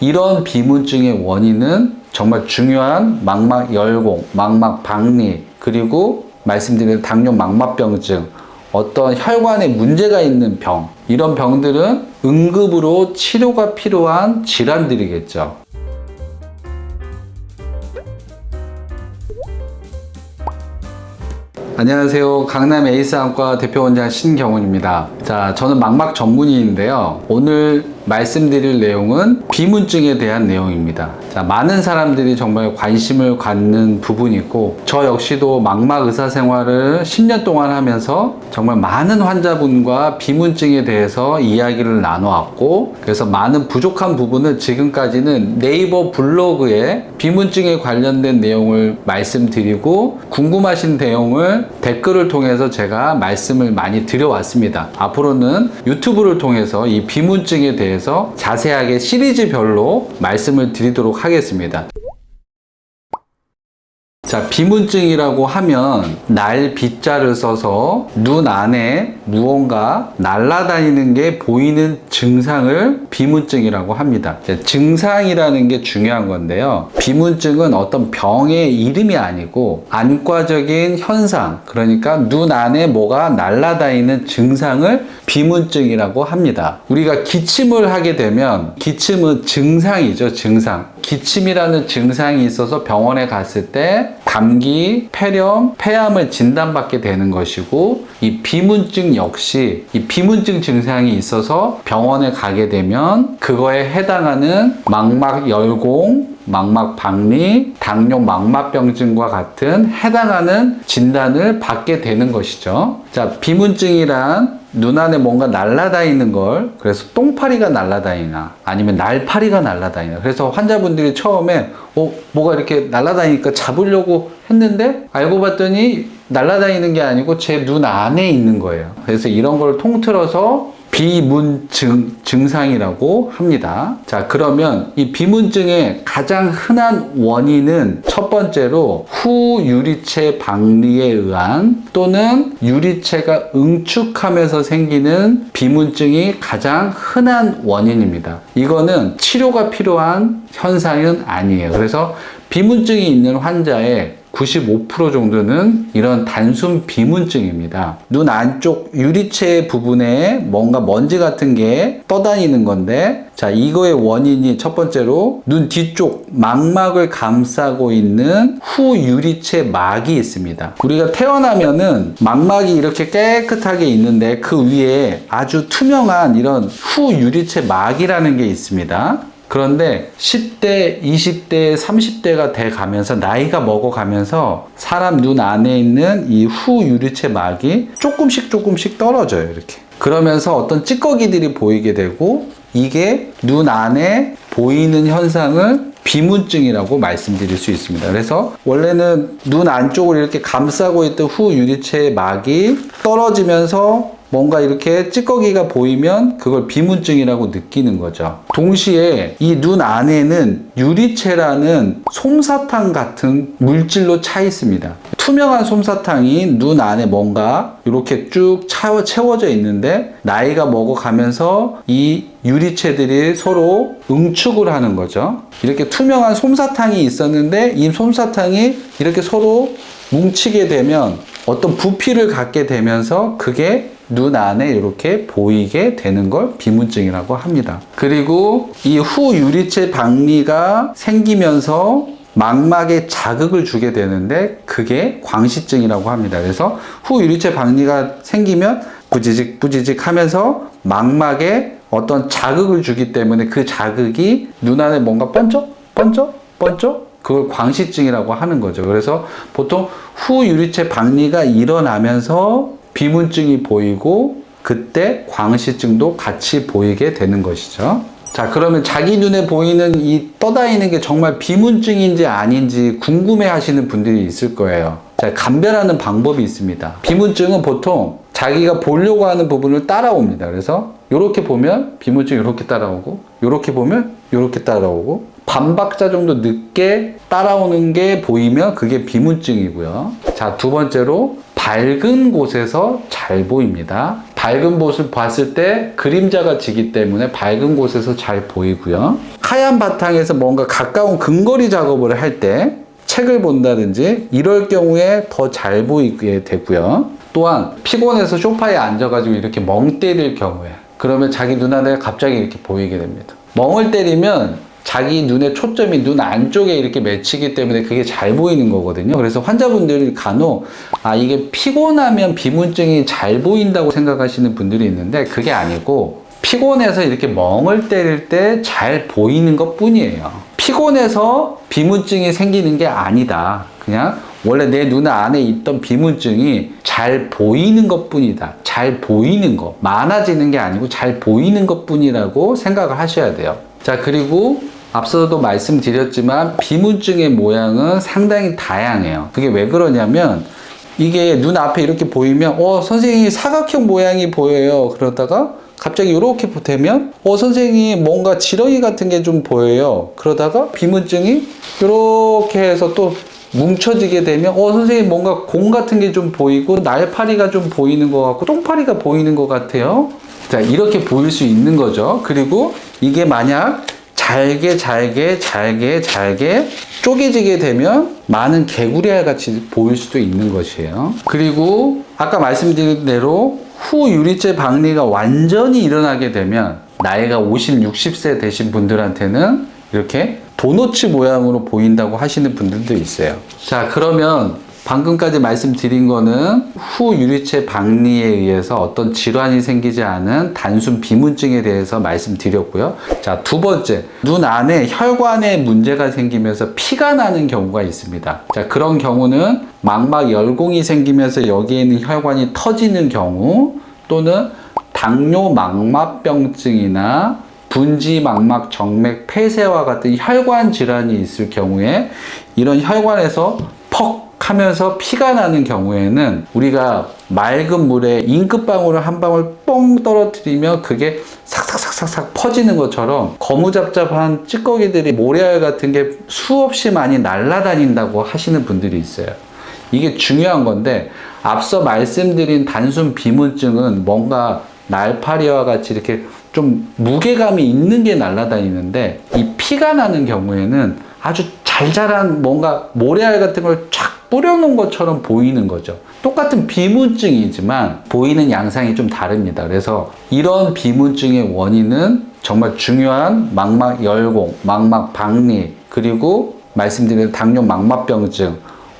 이런 비문증의 원인은 정말 중요한 망막 열공, 망막 박리, 그리고 말씀드린 당뇨 망막병증, 어떤 혈관에 문제가 있는 병, 이런 병들은 응급으로 치료가 필요한 질환들이겠죠. 안녕하세요. 강남 에이스 안과 대표원장 신경훈입니다. 자, 저는 망막 전문의인데요. 오늘 말씀드릴 내용은 비문증에 대한 내용입니다. 자, 많은 사람들이 정말 관심을 갖는 부분이고, 저 역시도 망막 의사 생활을 10년 동안 하면서 정말 많은 환자분과 비문증에 대해서 이야기를 나눠왔고, 그래서 많은 부족한 부분을 지금까지는 네이버 블로그에 비문증에 관련된 내용을 말씀드리고, 궁금하신 내용을 댓글을 통해서 제가 말씀을 많이 드려왔습니다. 는 유튜브를 통해서 이 비문증에 대해서 자세하게 시리즈별로 말씀을 드리도록 하겠습니다. 자, 비문증이라고 하면 날 비자를 써서 눈 안에 무언가 날아다니는 게 보이는 증상을 비문증이라고 합니다. 이제 증상이라는 게 중요한 건데요. 비문증은 어떤 병의 이름이 아니고 안과적인 현상, 그러니까 눈 안에 뭐가 날아다니는 증상을 비문증이라고 합니다. 우리가 기침을 하게 되면 기침은 증상이죠, 증상. 기침이라는 증상이 있어서 병원에 갔을 때 감기, 폐렴, 폐암을 진단받게 되는 것이고 이 비문증 역시 이 비문증 증상이 있어서 병원에 가게 되면 그거에 해당하는 망막 열공, 망막 박리, 당뇨 망막병증과 같은 해당하는 진단을 받게 되는 것이죠. 자, 비문증이란 눈 안에 뭔가 날아다니는 걸 그래서 똥파리가 날아다니나 아니면 날파리가 날아다니나 그래서 환자분들이 처음에 어 뭐가 이렇게 날아다니니까 잡으려고 했는데 알고 봤더니 날아다니는 게 아니고 제 눈 안에 있는 거예요. 그래서 이런 걸 통틀어서 비문증 증상이라고 합니다. 자, 그러면 이 비문증의 가장 흔한 원인은 첫 번째로 후유리체 박리에 의한 또는 유리체가 응축하면서 생기는 비문증이 가장 흔한 원인입니다. 이거는 치료가 필요한 현상은 아니에요. 그래서 비문증이 있는 환자의 95% 정도는 이런 단순 비문증입니다. 눈 안쪽 유리체 부분에 뭔가 먼지 같은 게 떠다니는 건데, 자, 이거의 원인이 첫 번째로 눈 뒤쪽 망막을 감싸고 있는 후유리체 막이 있습니다. 우리가 태어나면은 망막이 이렇게 깨끗하게 있는데 그 위에 아주 투명한 이런 후유리체 막이라는 게 있습니다. 그런데 10대, 20대, 30대가 돼 가면서 나이가 먹어 가면서 사람 눈 안에 있는 이 후유리체 막이 조금씩 조금씩 떨어져요. 이렇게. 그러면서 어떤 찌꺼기들이 보이게 되고 이게 눈 안에 보이는 현상을 비문증이라고 말씀드릴 수 있습니다. 그래서 원래는 눈 안쪽을 이렇게 감싸고 있던 후 유리체 막이 떨어지면서 뭔가 이렇게 찌꺼기가 보이면 그걸 비문증이라고 느끼는 거죠. 동시에 이 눈 안에는 유리체라는 솜사탕 같은 물질로 차 있습니다. 투명한 솜사탕이 눈 안에 뭔가 이렇게 쭉 차워 채워져 있는데 나이가 먹어가면서 이 유리체들이 서로 응축을 하는 거죠. 이렇게 투명한 솜사탕이 있었는데 이 솜사탕이 이렇게 서로 뭉치게 되면 어떤 부피를 갖게 되면서 그게 눈 안에 이렇게 보이게 되는 걸 비문증이라고 합니다. 그리고 이 후유리체 박리가 생기면서 망막에 자극을 주게 되는데 그게 광시증이라고 합니다. 그래서 후 유리체 박리가 생기면 부지직 부지직 하면서 망막에 어떤 자극을 주기 때문에 그 자극이 눈 안에 뭔가 번쩍 번쩍 번쩍 그걸 광시증이라고 하는 거죠. 그래서 보통 후 유리체 박리가 일어나면서 비문증이 보이고 그때 광시증도 같이 보이게 되는 것이죠. 자, 그러면 자기 눈에 보이는 이 떠다니는 게 정말 비문증인지 아닌지 궁금해 하시는 분들이 있을 거예요. 자, 감별하는 방법이 있습니다. 비문증은 보통 자기가 보려고 하는 부분을 따라옵니다. 그래서 이렇게 보면 비문증 이렇게 따라오고, 이렇게 보면 이렇게 따라오고, 반박자 정도 늦게 따라오는 게 보이면 그게 비문증이고요. 자, 두 번째로 밝은 곳에서 잘 보입니다. 밝은 곳을 봤을 때 그림자가 지기 때문에 밝은 곳에서 잘 보이고요. 하얀 바탕에서 뭔가 가까운 근거리 작업을 할 때 책을 본다든지 이럴 경우에 더 잘 보이게 되고요. 또한 피곤해서 소파에 앉아가지고 이렇게 멍 때릴 경우에 그러면 자기 눈안에 갑자기 이렇게 보이게 됩니다. 멍을 때리면 자기 눈의 초점이 눈 안쪽에 이렇게 맺히기 때문에 그게 잘 보이는 거거든요. 그래서 환자분들이 간혹 아 이게 피곤하면 비문증이 잘 보인다고 생각하시는 분들이 있는데 그게 아니고 피곤해서 이렇게 멍을 때릴 때 잘 보이는 것 뿐이에요. 피곤해서 비문증이 생기는 게 아니다. 그냥 원래 내 눈 안에 있던 비문증이 잘 보이는 것 뿐이다. 잘 보이는 것. 많아지는 게 아니고 잘 보이는 것 뿐이라고 생각을 하셔야 돼요. 자, 그리고 앞서도 말씀드렸지만 비문증의 모양은 상당히 다양해요. 그게 왜 그러냐면 이게 눈 앞에 이렇게 보이면 어 선생님이 사각형 모양이 보여요. 그러다가 갑자기 이렇게 되면 어 선생님 뭔가 지렁이 같은 게 좀 보여요. 그러다가 비문증이 이렇게 해서 또 뭉쳐지게 되면 어 선생님 뭔가 공 같은 게 좀 보이고 날파리가 좀 보이는 것 같고 똥파리가 보이는 것 같아요. 자 이렇게 보일 수 있는 거죠. 그리고 이게 만약 잘게 잘게 잘게 잘게 쪼개지게 되면 많은 개구리알 같이 보일 수도 있는 것이에요. 그리고 아까 말씀드린 대로 후 유리체 박리가 완전히 일어나게 되면 나이가 50, 60세 되신 분들한테는 이렇게 도너츠 모양으로 보인다고 하시는 분들도 있어요. 자, 그러면 방금까지 말씀드린 거는 후 유리체 박리에 의해서 어떤 질환이 생기지 않은 단순 비문증에 대해서 말씀드렸고요. 자, 두 번째. 눈 안에 혈관에 문제가 생기면서 피가 나는 경우가 있습니다. 자, 그런 경우는 망막 열공이 생기면서 여기에 있는 혈관이 터지는 경우 또는 당뇨 망막병증이나 분지 망막 정맥 폐쇄와 같은 혈관 질환이 있을 경우에 이런 혈관에서 퍽 하면서 피가 나는 경우에는 우리가 맑은 물에 잉크방울을 한 방울 뽕 떨어뜨리면 그게 삭삭삭삭삭 퍼지는 것처럼 거무잡잡한 찌꺼기들이 모래알 같은 게 수없이 많이 날아다닌다고 하시는 분들이 있어요. 이게 중요한 건데 앞서 말씀드린 단순 비문증은 뭔가 날파리와 같이 이렇게 좀 무게감이 있는 게 날아다니는데 이 피가 나는 경우에는 아주 잘 자란 뭔가 모래알 같은 걸쫙 뿌려놓은 것처럼 보이는 거죠. 똑같은 비문증이지만 보이는 양상이 좀 다릅니다. 그래서 이런 비문증의 원인은 정말 중요한 망막 열공, 망막 박리, 그리고 말씀드린 당뇨 망막병증,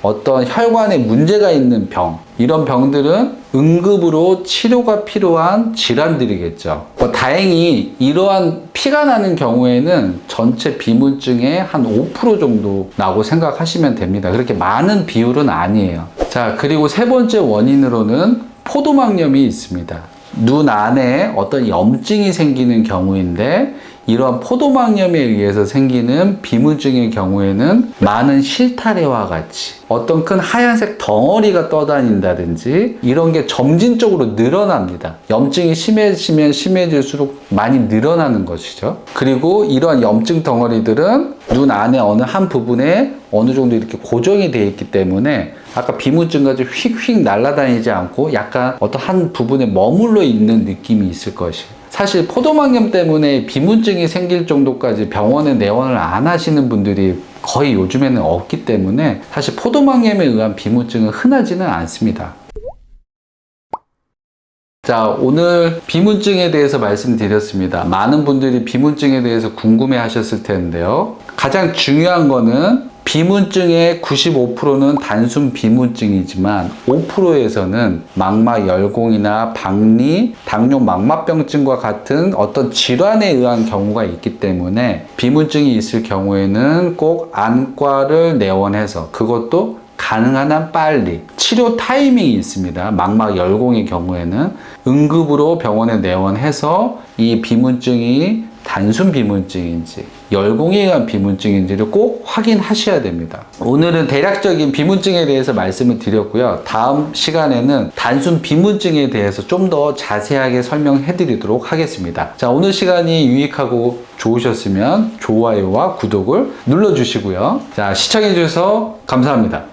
어떤 혈관에 문제가 있는 병, 이런 병들은 응급으로 치료가 필요한 질환들이겠죠. 뭐 다행히 이러한 피가 나는 경우에는 전체 비문증의 한 5% 정도라고 생각하시면 됩니다. 그렇게 많은 비율은 아니에요. 자, 그리고 세 번째 원인으로는 포도막염이 있습니다. 눈 안에 어떤 염증이 생기는 경우인데 이러한 포도막염에 의해서 생기는 비문증의 경우에는 많은 실타래와 같이 어떤 큰 하얀색 덩어리가 떠다닌다든지 이런 게 점진적으로 늘어납니다. 염증이 심해지면 심해질수록 많이 늘어나는 것이죠. 그리고 이러한 염증 덩어리들은 눈 안에 어느 한 부분에 어느 정도 이렇게 고정이 되어 있기 때문에 아까 비문증까지 휙휙 날아다니지 않고 약간 어떤 한 부분에 머물러 있는 느낌이 있을 것이에요. 사실 포도막염 때문에 비문증이 생길 정도까지 병원에 내원을 안 하시는 분들이 거의 요즘에는 없기 때문에 사실 포도막염에 의한 비문증은 흔하지는 않습니다. 자, 오늘 비문증에 대해서 말씀드렸습니다. 많은 분들이 비문증에 대해서 궁금해 하셨을 텐데요. 가장 중요한 거는 비문증의 95%는 단순 비문증이지만 5%에서는 망막 열공이나 박리, 당뇨 망막병증과 같은 어떤 질환에 의한 경우가 있기 때문에 비문증이 있을 경우에는 꼭 안과를 내원해서 그것도 가능한 한 빨리 치료 타이밍이 있습니다. 망막 열공의 경우에는 응급으로 병원에 내원해서 이 비문증이 단순 비문증인지 열공에 의한 비문증인지를 꼭 확인하셔야 됩니다. 오늘은 대략적인 비문증에 대해서 말씀을 드렸고요. 다음 시간에는 단순 비문증에 대해서 좀 더 자세하게 설명해 드리도록 하겠습니다. 자, 오늘 시간이 유익하고 좋으셨으면 좋아요와 구독을 눌러 주시고요. 자, 시청해 주셔서 감사합니다.